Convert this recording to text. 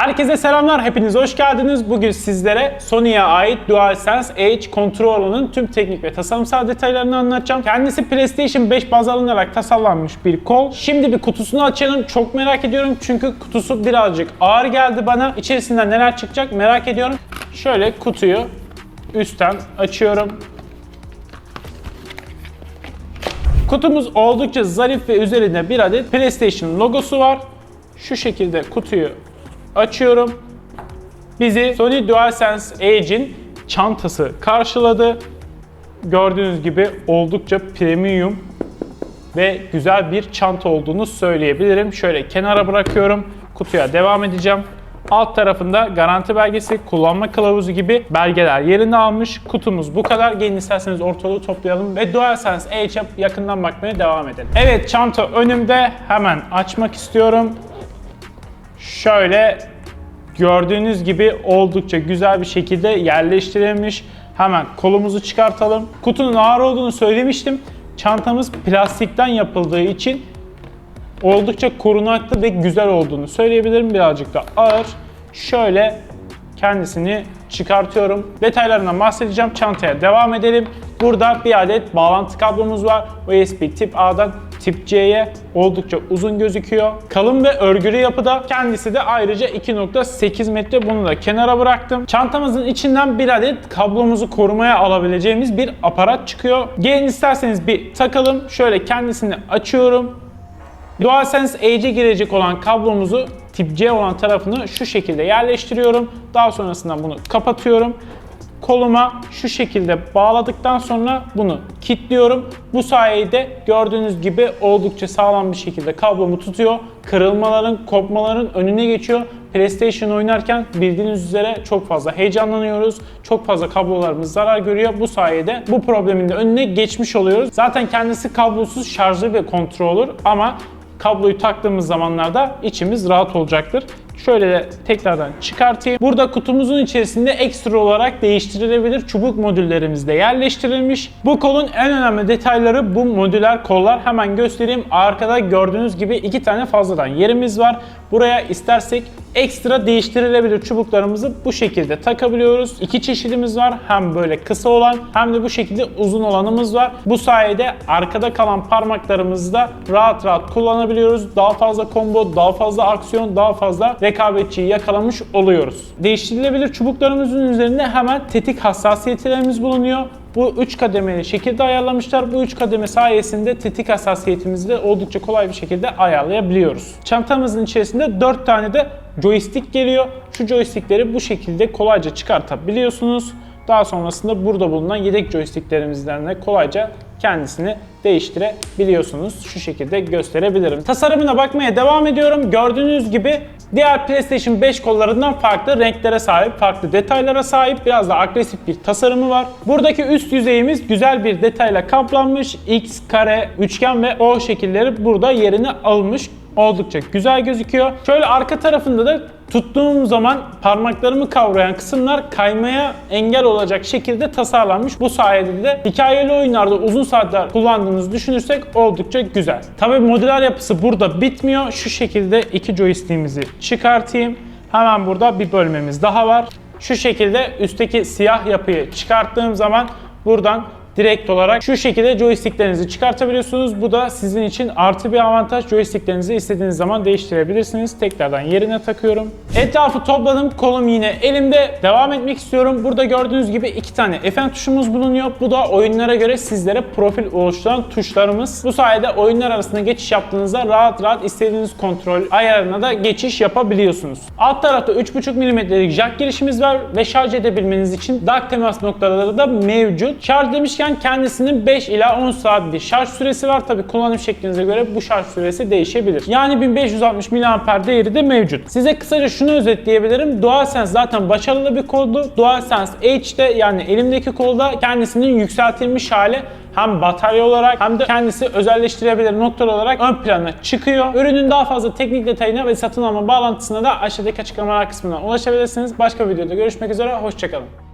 Herkese selamlar, hepiniz hoş geldiniz. Bugün sizlere Sony'ye ait DualSense Edge Controller'ın tüm teknik ve tasarımsal detaylarını anlatacağım. Kendisi PlayStation 5 baz alınarak tasarlanmış bir kol. Şimdi bir kutusunu açalım. Çok merak ediyorum çünkü kutusu birazcık ağır geldi bana. İçerisinden neler çıkacak merak ediyorum. Şöyle kutuyu üstten açıyorum. Kutumuz oldukça zarif ve üzerinde bir adet PlayStation logosu var. Şu şekilde kutuyu açıyorum. Bizi Sony DualSense Edge'in çantası karşıladı. Gördüğünüz gibi oldukça premium ve güzel bir çanta olduğunu söyleyebilirim. Şöyle kenara bırakıyorum. Kutuya devam edeceğim. Alt tarafında garanti belgesi, kullanma kılavuzu gibi belgeler yerini almış. Kutumuz bu kadar. Gelin isterseniz ortalığı toplayalım ve DualSense Edge'e yakından bakmaya devam edelim. Evet çanta önümde. Hemen açmak istiyorum. Şöyle gördüğünüz gibi oldukça güzel bir şekilde yerleştirilmiş. Hemen kolumuzu çıkartalım. Kutunun ağır olduğunu söylemiştim. Çantamız plastikten yapıldığı için oldukça korunaklı ve güzel olduğunu söyleyebilirim. Birazcık da ağır. Şöyle kendisini çıkartıyorum. Detaylarından bahsedeceğim. Çantaya devam edelim. Burada bir adet bağlantı kablomuz var. USB tip A'dan tip C'ye oldukça uzun gözüküyor. Kalın ve örgülü yapıda. Kendisi de ayrıca 2.8 metre. Bunu da kenara bıraktım. Çantamızın içinden bir adet kablomuzu korumaya alabileceğimiz bir aparat çıkıyor. Gelin isterseniz bir takalım. Şöyle kendisini açıyorum. DualSense Edge'e girecek olan kablomuzu tip C olan tarafını şu şekilde yerleştiriyorum. Daha sonrasında bunu kapatıyorum. Koluma şu şekilde bağladıktan sonra bunu kilitliyorum. Bu sayede gördüğünüz gibi oldukça sağlam bir şekilde kablomu tutuyor. Kırılmaların, kopmaların önüne geçiyor. PlayStation oynarken bildiğiniz üzere çok fazla heyecanlanıyoruz. Çok fazla kablolarımız zarar görüyor. Bu sayede bu problemin de önüne geçmiş oluyoruz. Zaten kendisi kablosuz şarjlı ve kontrolür ama kabloyu taktığımız zamanlarda içimiz rahat olacaktır. Şöyle de tekrardan çıkartayım. Burada kutumuzun içerisinde ekstra olarak değiştirilebilir çubuk modüllerimiz de yerleştirilmiş. Bu kolun en önemli detayları bu modüler kollar. Hemen göstereyim. Arkada gördüğünüz gibi iki tane fazladan yerimiz var. Buraya istersek ekstra değiştirilebilir çubuklarımızı bu şekilde takabiliyoruz. İki çeşidimiz var. Hem böyle kısa olan hem de bu şekilde uzun olanımız var. Bu sayede arkada kalan parmaklarımızı da rahat rahat kullanabiliyoruz. Daha fazla combo, daha fazla aksiyon, daha fazla rekabetçiyi yakalamış oluyoruz. Değiştirilebilir çubuklarımızın üzerinde hemen tetik hassasiyetlerimiz bulunuyor. Bu 3 kademeli şekilde ayarlamışlar. Bu 3 kademe sayesinde tetik hassasiyetimizi de oldukça kolay bir şekilde ayarlayabiliyoruz. Çantamızın içerisinde 4 tane de joystick geliyor. Şu joystickleri bu şekilde kolayca çıkartabiliyorsunuz. Daha sonrasında burada bulunan yedek joysticklerimizden de kolayca kendisini değiştirebiliyorsunuz. Şu şekilde gösterebilirim. Tasarımına bakmaya devam ediyorum. Gördüğünüz gibi diğer PlayStation 5 kollarından farklı renklere sahip, farklı detaylara sahip, biraz da agresif bir tasarımı var. Buradaki üst yüzeyimiz güzel bir detayla kaplanmış. X, kare, üçgen ve O şekilleri burada yerini almış. Oldukça güzel gözüküyor. Şöyle arka tarafında da tuttuğum zaman parmaklarımı kavrayan kısımlar kaymaya engel olacak şekilde tasarlanmış. Bu sayede de hikayeli oyunlarda uzun saatler kullandığınızı düşünürsek oldukça güzel. Tabi modüler yapısı burada bitmiyor. Şu şekilde iki joystick'imizi çıkartayım. Hemen burada bir bölmemiz daha var. Şu şekilde üstteki siyah yapıyı çıkarttığım zaman buradan direkt olarak şu şekilde joysticklerinizi çıkartabiliyorsunuz. Bu da sizin için artı bir avantaj. Joysticklerinizi istediğiniz zaman değiştirebilirsiniz. Tekrardan yerine takıyorum. Etrafı topladım. Kolum yine elimde. Devam etmek istiyorum. Burada gördüğünüz gibi iki tane FN tuşumuz bulunuyor. Bu da oyunlara göre sizlere profil oluşturan tuşlarımız. Bu sayede oyunlar arasında geçiş yaptığınızda rahat rahat istediğiniz kontrol ayarına da geçiş yapabiliyorsunuz. Alt tarafta 3.5 mm'lik jack girişimiz var ve şarj edebilmeniz için dock temas noktaları da mevcut. Şarj demişken kendisinin 5 ila 10 saat bir şarj süresi var. Tabi kullanım şeklinize göre bu şarj süresi değişebilir. Yani 1560 mAh değeri de mevcut. Size kısaca şunu özetleyebilirim. DualSense zaten başarılı bir koldu. DualSense Edge'de yani elimdeki kolda kendisinin yükseltilmiş hali hem batarya olarak hem de kendisi özelleştirebilir noktalar olarak ön plana çıkıyor. Ürünün daha fazla teknik detayına ve satın alma bağlantısına da aşağıdaki açıklamalar kısmından ulaşabilirsiniz. Başka bir videoda görüşmek üzere, hoşçakalın.